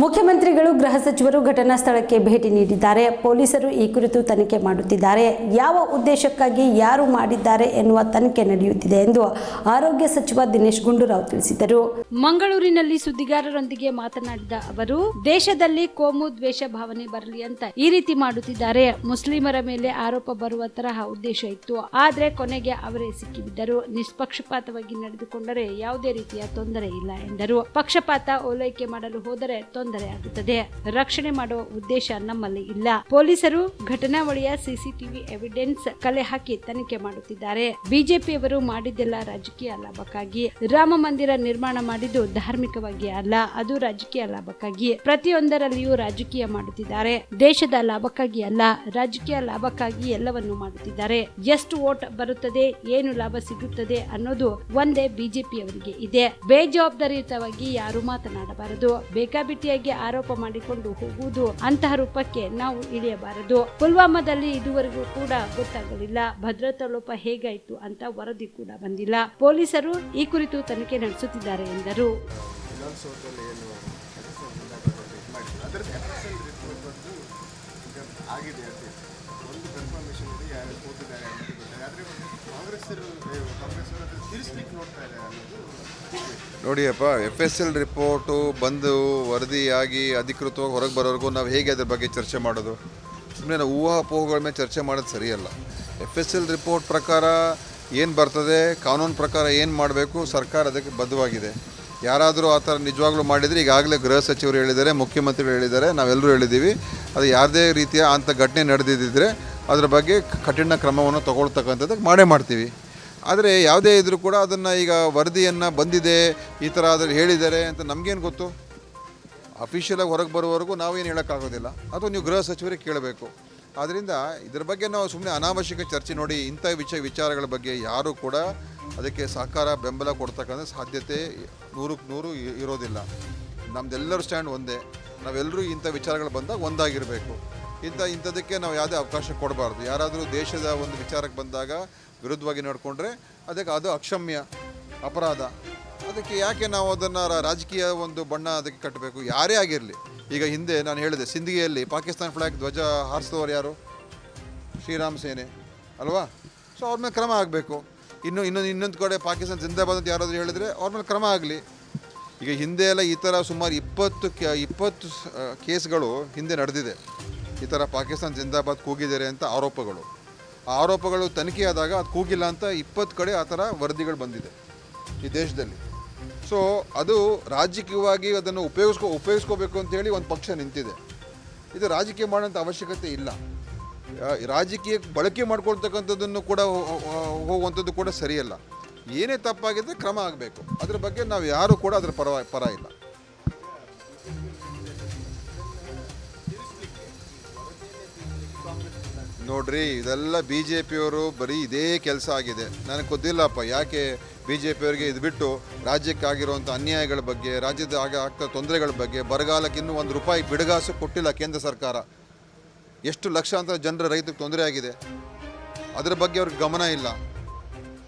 ಮುಖ್ಯಮಂತ್ರಿಗಳು, ಗೃಹ ಸಚಿವರು ಘಟನಾ ಸ್ಥಳಕ್ಕೆ ಭೇಟಿ ನೀಡಿದ್ದಾರೆ. ಪೊಲೀಸರು ಈ ಕುರಿತು ತನಿಖೆ ಮಾಡುತ್ತಿದ್ದಾರೆ. ಯಾವ ಉದ್ದೇಶಕ್ಕಾಗಿ ಯಾರು ಮಾಡಿದ್ದಾರೆ ಎನ್ನುವ ತನಿಖೆ ನಡೆಯುತ್ತಿದೆ ಎಂದು ಆರೋಗ್ಯ ಸಚಿವ ದಿನೇಶ್ ಗುಂಡೂರಾವ್ ತಿಳಿಸಿದರು. ಮಂಗಳೂರಿನಲ್ಲಿ ಸುದ್ದಿಗಾರರೊಂದಿಗೆ ಮಾತನಾಡಿದ ಅವರು, ದೇಶದಲ್ಲಿ ಕೋಮು ದ್ವೇಷ ಭಾವನೆ ಬರಲಿ ಅಂತ ಈ ರೀತಿ ಮಾಡುತ್ತಿದ್ದಾರೆ. ಮುಸ್ಲಿಮರ ಮೇಲೆ ಆರೋಪ ಬರುವ ತರಹ ಉದ್ದೇಶ ಇತ್ತು. ಆದ್ರೆ ಕೊನೆಗೆ ಅವರೇ ಸಿಕ್ಕಿಬಿದ್ದರು. ನಿಷ್ಪಕ್ಷಪಾತವಾಗಿ ನಡೆದುಕೊಂಡರೆ ಯಾವುದೇ ರೀತಿಯ ತೊಂದರೆ ಇಲ್ಲ ಎಂದರು. ಪಕ್ಷಪಾತ ಓಲೈಕೆ ಮಾಡಲು ಹೋದರೆ ತೊಂದರೆ ಆಗುತ್ತದೆ. ರಕ್ಷಣೆ ಮಾಡುವ ಉದ್ದೇಶ ನಮ್ಮಲ್ಲಿ ಇಲ್ಲ. ಪೊಲೀಸರು ಘಟನಾವಳಿಯ ಸಿಸಿಟಿವಿ ಎವಿಡೆನ್ಸ್ ಕಲೆ ಹಾಕಿ ತನಿಖೆ ಮಾಡುತ್ತಿದ್ದಾರೆ. ಬಿಜೆಪಿಯವರು ಮಾಡಿದ್ದೆಲ್ಲ ರಾಜಕೀಯ ಲಾಭಕ್ಕಾಗಿ. ರಾಮ ಮಂದಿರ ನಿರ್ಮಾಣ ಮಾಡಿದ್ದು ಧಾರ್ಮಿಕವಾಗಿ ಅಲ್ಲ, ಅದು ರಾಜಕೀಯ ಲಾಭಕ್ಕಾಗಿ. ಪ್ರತಿಯೊಂದರಲ್ಲಿಯೂ ರಾಜಕೀಯ ಮಾಡುತ್ತಿದ್ದಾರೆ. ದೇಶದ ಲಾಭಕ್ಕಾಗಿ ಅಲ್ಲ, ರಾಜಕೀಯ ಲಾಭಕ್ಕಾಗಿ ಎಲ್ಲವನ್ನೂ ಮಾಡುತ್ತಿದ್ದಾರೆ. ಎಷ್ಟು ವೋಟ್ ಬರುತ್ತದೆ, ಏನು ಲಾಭ ಸಿಗುತ್ತದೆ ಅನ್ನೋದು ಒಂದೇ ಬಿಜೆಪಿಯವರಿಗೆ ಇದೆ. ಬೇಜವಾಬ್ದಾರಿಯುತವಾಗಿ ಯಾರು ಮಾತನಾಡಬಾರದು. ಬೇಕಾಬಿಟ್ಟಿಯಾಗಿ ಆರೋಪ ಮಾಡಿಕೊಂಡು ಹೋಗುವುದು ಅಂತಹ ರೂಪಕ್ಕೆ ನಾವು ಇಳಿಯಬಾರದು. ಪುಲ್ವಾಮಾದಲ್ಲಿ ಇದುವರೆಗೂ ಕೂಡ ಗೊತ್ತಾಗಲಿಲ್ಲ. ಭದ್ರತಾ ಲೋಪ ಹೇಗಾಯಿತು ಅಂತ ವರದಿ ಕೂಡ ಬಂದಿಲ್ಲ. ಪೊಲೀಸರು ಈ ಕುರಿತು ತನಿಖೆ ನಡೆಸುತ್ತಿದ್ದಾರೆ ಎಂದರು. ಆಗಿದೆ ಒಂದು ಕನ್ಫರ್ಮೇಶನ್ ಇದೆ ಯಾರು ಕೂತಿದ್ದಾರೆ ನೋಡಿಯಪ್ಪ ಎಫ್ ಎಸ್ ಎಲ್ ರಿಪೋರ್ಟು ಬಂದು ವರದಿಯಾಗಿ ಅಧಿಕೃತವಾಗಿ ಹೊರಗೆ ಬರೋವರೆಗೂ ನಾವು ಹೇಗೆ ಅದ್ರ ಬಗ್ಗೆ ಚರ್ಚೆ ಮಾಡೋದು? ಸುಮ್ಮನೆ ನಾವು ಊಹಾಪೋಹಗಳ ಮೇಲೆ ಚರ್ಚೆ ಮಾಡೋದು ಸರಿಯಲ್ಲ. ಎಫ್ ಎಸ್ ಎಲ್ ರಿಪೋರ್ಟ್ ಪ್ರಕಾರ ಏನು ಬರ್ತದೆ, ಕಾನೂನು ಪ್ರಕಾರ ಏನು ಮಾಡಬೇಕು, ಸರ್ಕಾರ ಅದಕ್ಕೆ ಬದ್ಧವಾಗಿದೆ. ಯಾರಾದರೂ ಆ ಥರ ನಿಜವಾಗ್ಲೂ ಮಾಡಿದರೆ ಈಗಾಗಲೇ ಗೃಹ ಸಚಿವರು ಹೇಳಿದ್ದಾರೆ, ಮುಖ್ಯಮಂತ್ರಿಗಳು ಹೇಳಿದ್ದಾರೆ, ನಾವೆಲ್ಲರೂ ಹೇಳಿದ್ದೀವಿ. ಅದು ಯಾವುದೇ ರೀತಿಯ ಅಂಥ ಘಟನೆ ನಡೆದಿದ್ದರೆ ಅದರ ಬಗ್ಗೆ ಕಠಿಣ ಕ್ರಮವನ್ನು ತಗೊಳ್ತಕ್ಕಂಥದ್ದಕ್ಕೆ ಮಾಡೇ ಮಾಡ್ತೀವಿ. ಆದರೆ ಯಾವುದೇ ಇದ್ರೂ ಕೂಡ ಅದನ್ನು ಈಗ ವರದಿಯನ್ನು ಬಂದಿದೆ, ಈ ಥರ ಅದ್ರಲ್ಲಿ ಹೇಳಿದ್ದಾರೆ ಅಂತ ನಮಗೇನು ಗೊತ್ತು? ಅಫಿಷಿಯಲಾಗಿ ಹೊರಗೆ ಬರುವವರೆಗೂ ನಾವೇನು ಹೇಳೋಕ್ಕಾಗೋದಿಲ್ಲ. ಅದು ನೀವು ಗೃಹ ಸಚಿವರಿಗೆ ಕೇಳಬೇಕು. ಆದ್ದರಿಂದ ಇದ್ರ ಬಗ್ಗೆ ನಾವು ಸುಮ್ಮನೆ ಅನಾವಶ್ಯಕ ಚರ್ಚೆ ನೋಡಿ, ಇಂಥ ವಿಷಯ ವಿಚಾರಗಳ ಬಗ್ಗೆ ಯಾರೂ ಕೂಡ ಅದಕ್ಕೆ ಸಹಕಾರ, ಬೆಂಬಲ ಕೊಡ್ತಕ್ಕಂಥ ಸಾಧ್ಯತೆ ನೂರಕ್ಕೆ ನೂರು ಇರೋದಿಲ್ಲ. ನಮ್ಮದೆಲ್ಲರೂ ಸ್ಟ್ಯಾಂಡ್ ಒಂದೇ. ನಾವೆಲ್ಲರೂ ಇಂಥ ವಿಚಾರಗಳು ಬಂದಾಗ ಒಂದಾಗಿರಬೇಕು. ಇಂಥ ಇಂಥದಕ್ಕೆ ನಾವು ಯಾವುದೇ ಅವಕಾಶ ಕೊಡಬಾರ್ದು. ಯಾರಾದರೂ ದೇಶದ ಒಂದು ವಿಚಾರಕ್ಕೆ ಬಂದಾಗ ವಿರುದ್ಧವಾಗಿ ನೋಡಿಕೊಂಡ್ರೆ ಅದಕ್ಕೆ ಅದು ಅಕ್ಷಮ್ಯ, ಅಪರಾಧ. ಅದಕ್ಕೆ ಯಾಕೆ ನಾವು ಅದನ್ನು ರಾಜಕೀಯ ಒಂದು ಬಣ್ಣ ಅದಕ್ಕೆ ಕಟ್ಟಬೇಕು? ಯಾರೇ ಆಗಿರಲಿ. ಈಗ ಹಿಂದೆ ನಾನು ಹೇಳಿದೆ, ಸಿಂಧಿಗೆಯಲ್ಲಿ ಪಾಕಿಸ್ತಾನ ಫ್ಲ್ಯಾಗ್ ಧ್ವಜ ಹಾರಿಸಿದವರು ಯಾರು? ಶ್ರೀರಾಮ್ ಸೇನೆ, ಅಲ್ವಾ? ಸೊ ಅವ್ರ ಮೇಲೆ ಕ್ರಮ ಆಗಬೇಕು. ಇನ್ನು ಇನ್ನೊಂದು ಇನ್ನೊಂದು ಕಡೆ ಪಾಕಿಸ್ತಾನ ಜಿಂದಾಬಾದ್ ಅಂತ ಯಾರಾದರೂ ಹೇಳಿದ್ರೆ ಅವ್ರ ಮೇಲೆ ಕ್ರಮ ಆಗಲಿ. ಈಗ ಹಿಂದೆ ಎಲ್ಲ ಈ ಥರ ಸುಮಾರು ಇಪ್ಪತ್ತು ಕೆ, ಇಪ್ಪತ್ತು ಕೇಸ್ಗಳು ಹಿಂದೆ ನಡೆದಿದೆ. ಈ ಥರ ಪಾಕಿಸ್ತಾನ ಜಿಂದಾಬಾದ್ ಕೂಗಿದ್ದಾರೆ ಅಂತ ಆರೋಪಗಳು. ಆ ಆರೋಪಗಳು ತನಿಖೆ ಆದಾಗ ಅದು ಕೂಗಿಲ್ಲ ಅಂತ ಇಪ್ಪತ್ತು ಕಡೆ ಆ ಥರ ವರದಿಗಳು ಬಂದಿದೆ ಈ ದೇಶದಲ್ಲಿ. ಸೊ ಅದು ರಾಜಕೀಯವಾಗಿ ಅದನ್ನು ಉಪಯೋಗಿಸ್ಕೊ, ಉಪಯೋಗಿಸ್ಕೋಬೇಕು ಅಂತೇಳಿ ಒಂದು ಪಕ್ಷ ನಿಂತಿದೆ. ಇದು ರಾಜಕೀಯ ಮಾಡೋಂಥ ಅವಶ್ಯಕತೆ ಇಲ್ಲ. ರಾಜಕೀಯಕ್ಕೆ ಬಳಕೆ ಮಾಡ್ಕೊಳ್ತಕ್ಕಂಥದ್ದನ್ನು ಕೂಡ ಹೋಗುವಂಥದ್ದು ಕೂಡ ಸರಿಯಲ್ಲ. ಏನೇ ತಪ್ಪಾಗಿದ್ದರೆ ಕ್ರಮ ಆಗಬೇಕು. ಅದ್ರ ಬಗ್ಗೆ ನಾವು ಯಾರೂ ಕೂಡ ಅದರ ಪರವಾಗಿ ಪರ ಇಲ್ಲ. ನೋಡ್ರಿ, ಇದೆಲ್ಲ ಬಿ ಜೆ ಪಿಯವರು ಬರೀ ಇದೇ ಕೆಲಸ ಆಗಿದೆ. ನನಗೆ ಗೊತ್ತಿಲ್ಲಪ್ಪ, ಯಾಕೆ ಬಿ ಜೆ ಪಿಯವರಿಗೆ ಇದು ಬಿಟ್ಟು ರಾಜ್ಯಕ್ಕಾಗಿರುವಂಥ ಅನ್ಯಾಯಗಳ ಬಗ್ಗೆ, ರಾಜ್ಯದ ಆಗ ಆಗ್ತಾ ತೊಂದರೆಗಳ ಬಗ್ಗೆ ಬರಗಾಲಕ್ಕೆ ಇನ್ನೂ ಒಂದು ರೂಪಾಯಿ ಬಿಡುಗಾಸು ಕೊಟ್ಟಿಲ್ಲ ಕೇಂದ್ರ ಸರ್ಕಾರ. ಎಷ್ಟು ಲಕ್ಷಾಂತರ ಜನರ ರೈತರಿಗೆ ತೊಂದರೆ ಆಗಿದೆ. ಅದರ ಬಗ್ಗೆ ಅವ್ರಿಗೆ ಗಮನ ಇಲ್ಲ.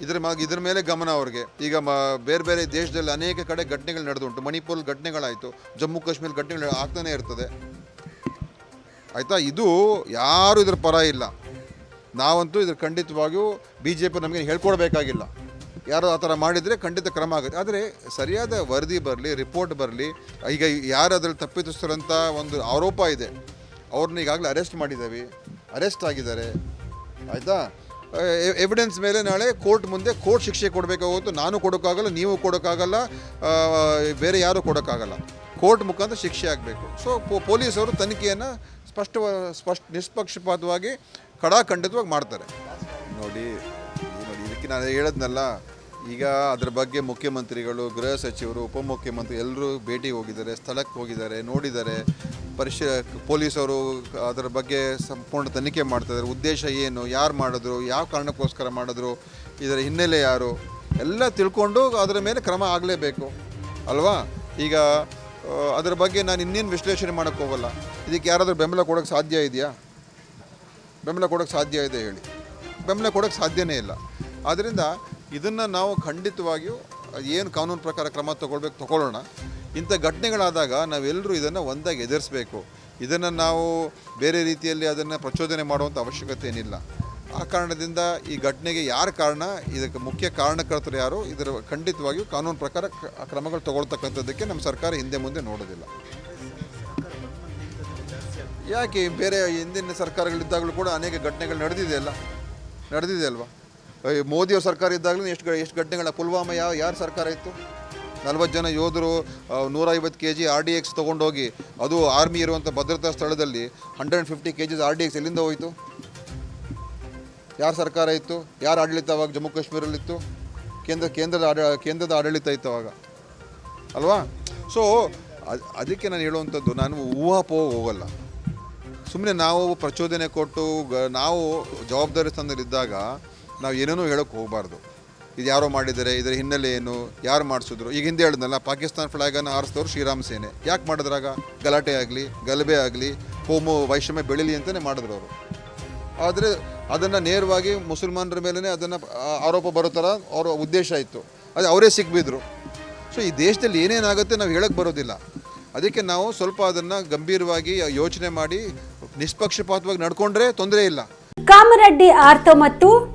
ಇದ್ರ ಮ, ಇದ್ರ ಮೇಲೆ ಗಮನ ಅವ್ರಿಗೆ. ಈಗ ಮ, ಬೇರೆ ಬೇರೆ ದೇಶದಲ್ಲಿ ಅನೇಕ ಕಡೆ ಘಟನೆಗಳು ನಡೆದುಂಟು. ಮಣಿಪುರ್ ಘಟನೆಗಳಾಯಿತು, ಜಮ್ಮು ಕಾಶ್ಮೀರ ಘಟನೆಗಳು ಆಗ್ತಾನೆ ಇರ್ತದೆ. ಆಯಿತಾ? ಇದು ಯಾರು ಇದ್ರ ಪರ ಇಲ್ಲ. ನಾವಂತೂ ಇದ್ರ ಖಂಡಿತವಾಗಿಯೂ ಬಿ ಜೆ ಪಿ ನಮಗೆ ಹೇಳ್ಕೊಡ್ಬೇಕಾಗಿಲ್ಲ. ಯಾರು ಆ ಥರ ಮಾಡಿದರೆ ಖಂಡಿತ ಕ್ರಮ ಆಗುತ್ತೆ. ಆದರೆ ಸರಿಯಾದ ವರದಿ ಬರಲಿ, ರಿಪೋರ್ಟ್ ಬರಲಿ, ಈಗ ಯಾರು ಅದರಲ್ಲಿ ತಪ್ಪಿತಸ್ಥರಂಥ ಒಂದು ಆರೋಪ ಇದೆ. ಅವ್ರನ್ನ ಈಗಾಗಲೇ ಅರೆಸ್ಟ್ ಮಾಡಿದ್ದೀವಿ. ಅರೆಸ್ಟ್ ಆಗಿದ್ದಾರೆ. ಆಯಿತಾ? ಎವಿಡೆನ್ಸ್ ಮೇಲೆ ನಾಳೆ ಕೋರ್ಟ್ ಮುಂದೆ ಕೋರ್ಟ್ ಶಿಕ್ಷೆ ಕೊಡಬೇಕಾಗುತ್ತೆ. ನಾನು ಕೊಡೋಕ್ಕಾಗಲ್ಲ, ನೀವು ಕೊಡೋಕ್ಕಾಗಲ್ಲ ಬೇರೆ ಯಾರೂ ಕೊಡೋಕ್ಕಾಗಲ್ಲ. ಕೋರ್ಟ್ ಮುಖಾಂತರ ಶಿಕ್ಷೆ ಆಗಬೇಕು. ಸೊ ಪೊಲೀಸರು ತನಿಖೆಯನ್ನು ಸ್ಪಷ್ಟ ಸ್ಪಷ್ಟ, ನಿಷ್ಪಕ್ಷಪಾತವಾಗಿ, ಕಡಾಖಂಡಿತವಾಗಿ ಮಾಡ್ತಾರೆ. ನೋಡಿ ನೋಡಿ, ಇದಕ್ಕೆ ನಾನು ಹೇಳದ್ನಲ್ಲ, ಈಗ ಅದರ ಬಗ್ಗೆ ಮುಖ್ಯಮಂತ್ರಿಗಳು, ಗೃಹ ಸಚಿವರು, ಉಪಮುಖ್ಯಮಂತ್ರಿ ಎಲ್ಲರೂ ಭೇಟಿ ಹೋಗಿದ್ದಾರೆ, ಸ್ಥಳಕ್ಕೆ ಹೋಗಿದ್ದಾರೆ, ನೋಡಿದ್ದಾರೆ. ಪರಿಶೀಲ ಪೊಲೀಸರು ಅದರ ಬಗ್ಗೆ ಸಂಪೂರ್ಣ ತನಿಖೆ ಮಾಡ್ತಿದ್ದಾರೆ ಉದ್ದೇಶ ಏನು, ಯಾರು ಮಾಡಿದ್ರು, ಯಾವ ಕಾರಣಕ್ಕೋಸ್ಕರ ಮಾಡಿದ್ರು, ಇದರ ಹಿನ್ನೆಲೆ ಯಾರು, ಎಲ್ಲ ತಿಳ್ಕೊಂಡು ಅದರ ಮೇಲೆ ಕ್ರಮ ಆಗಲೇಬೇಕು. ಅಲ್ವಾ? ಈಗ ಅದರ ಬಗ್ಗೆ ನಾನು ಇನ್ನೇನು ವಿಶ್ಲೇಷಣೆ ಮಾಡೋಕ್ಕೆ ಹೋಗಲ್ಲ. ಇದಕ್ಕೆ ಯಾರಾದರೂ ಬೆಂಬಲ ಕೊಡೋಕ್ಕೆ ಸಾಧ್ಯ ಇದೆಯಾ? ಬೆಂಬಲ ಕೊಡೋಕ್ಕೆ ಸಾಧ್ಯ ಇದೆ ಹೇಳಿ. ಬೆಂಬಲ ಕೊಡೋಕ್ಕೆ ಸಾಧ್ಯವೇ ಇಲ್ಲ. ಆದ್ದರಿಂದ ಇದನ್ನು ನಾವು ಖಂಡಿತವಾಗಿಯೂ ಏನು ಕಾನೂನು ಪ್ರಕಾರ ಕ್ರಮ ತಗೊಳ್ಬೇಕು ತಗೊಳ್ಳೋಣ. ಇಂಥ ಘಟನೆಗಳಾದಾಗ ನಾವೆಲ್ಲರೂ ಇದನ್ನು ಒಂದಾಗಿ ಎದುರಿಸಬೇಕು. ಇದನ್ನು ನಾವು ಬೇರೆ ರೀತಿಯಲ್ಲಿ ಅದನ್ನು ಪ್ರಚೋದನೆ ಮಾಡುವಂಥ ಅವಶ್ಯಕತೆ ಏನಿಲ್ಲ. ಆ ಕಾರಣದಿಂದ ಈ ಘಟನೆಗೆ ಯಾರು ಕಾರಣ, ಇದಕ್ಕೆ ಮುಖ್ಯ ಕಾರಣಕರ್ತರು ಯಾರು, ಇದರ ಖಂಡಿತವಾಗಿಯೂ ಕಾನೂನು ಪ್ರಕಾರ ಕ್ರಮಗಳು ತಗೊಳ್ತಕ್ಕಂಥದ್ದಕ್ಕೆ ನಮ್ಮ ಸರ್ಕಾರ ಹಿಂದೆ ಮುಂದೆ ನೋಡೋದಿಲ್ಲ. ಯಾಕೆ ಬೇರೆ ಹಿಂದಿನ ಸರ್ಕಾರಗಳಿದ್ದಾಗಲೂ ಕೂಡ ಅನೇಕ ಘಟನೆಗಳು ನಡೆದಿದೆ ಅಲ್ಲ? ನಡೆದಿದೆ ಅಲ್ವಾ? ಮೋದಿಯವ್ರ ಸರ್ಕಾರ ಇದ್ದಾಗಲೂ ಎಷ್ಟು ಎಷ್ಟು ಘಟನೆಗಳ ಪುಲ್ವಾಮಾ ಯಾವ, ಯಾರು ಸರ್ಕಾರ ಇತ್ತು? ನಲ್ವತ್ತು ಜನ ಯೋಧರು ನೂರೈವತ್ತು K G R D X ತೊಗೊಂಡೋಗಿ, ಅದು ಆರ್ಮಿ ಇರುವಂಥ ಭದ್ರತಾ ಸ್ಥಳದಲ್ಲಿ hundred fifty K Gs R D X ಎಲ್ಲಿಂದ ಹೋಯಿತು? ಯಾರ ಸರ್ಕಾರ ಇತ್ತು? ಯಾರ ಆಡಳಿತ ಅವಾಗ ಜಮ್ಮು ಕಾಶ್ಮೀರಲ್ಲಿತ್ತು ಕೇಂದ್ರ, ಕೇಂದ್ರದ ಆಡ, ಕೇಂದ್ರದ ಆಡಳಿತ ಇತ್ತು ಅವಾಗ. ಅಲ್ವಾ? ಸೊ ಅದಕ್ಕೆ ನಾನು ಹೇಳುವಂಥದ್ದು, ನಾನು ಊಹಾಪೋ ಹೋಗಲ್ಲ. ಸುಮ್ಮನೆ ನಾವು ಪ್ರಚೋದನೆ ಕೊಟ್ಟು ನಾವು ಜವಾಬ್ದಾರಿ ಸ್ಥಾನದಲ್ಲಿದ್ದಾಗ ನಾವು ಏನೇನೋ ಹೇಳೋಕ್ಕೆ ಹೋಗಬಾರ್ದು. ಇದು ಯಾರೋ ಮಾಡಿದ್ದಾರೆ, ಇದರ ಹಿನ್ನೆಲೆ ಏನು, ಯಾರು ಮಾಡಿಸಿದ್ರು? ಈಗ ಹಿಂದೆ ಹೇಳಿದ್ನಲ್ಲ, ಪಾಕಿಸ್ತಾನ ಫ್ಲಾಗನ್ನು ಆರಿಸಿದವರು ಶ್ರೀರಾಮ್ ಸೇನೆ. ಯಾಕೆ ಮಾಡಿದ್ರಾಗ ಗಲಾಟೆ ಆಗಲಿ, ಗಲಭೆ ಆಗಲಿ, ಹೋಮೋ, ವೈಷಮ್ಯ ಬೆಳೀಲಿ ಅಂತಲೇ ಮಾಡಿದ್ರು ಅವರು. ಆದರೆ ಅದನ್ನು ನೇರವಾಗಿ ಮುಸಲ್ಮಾನರ ಮೇಲೇ ಅದನ್ನು ಆರೋಪ ಬರೋ ಥರ ಅವರ ಉದ್ದೇಶ ಇತ್ತು. ಅದು ಅವರೇ ಸಿಕ್ಬಿದ್ರು. ಸೊ ಈ ದೇಶದಲ್ಲಿ ಏನೇನಾಗುತ್ತೆ ನಾವು ಹೇಳಕ್ಕೆ ಬರೋದಿಲ್ಲ. ಅದಕ್ಕೆ ನಾವು ಸ್ವಲ್ಪ ಅದನ್ನು ಗಂಭೀರವಾಗಿ ಯೋಚನೆ ಮಾಡಿ, ನಿಷ್ಪಕ್ಷಪಾತವಾಗಿ ನಡ್ಕೊಂಡ್ರೆ ತೊಂದರೆ ಇಲ್ಲ. ಕಾಮರೆಡ್ಡಿ ಆರ್ತೋ ಮತ್ತು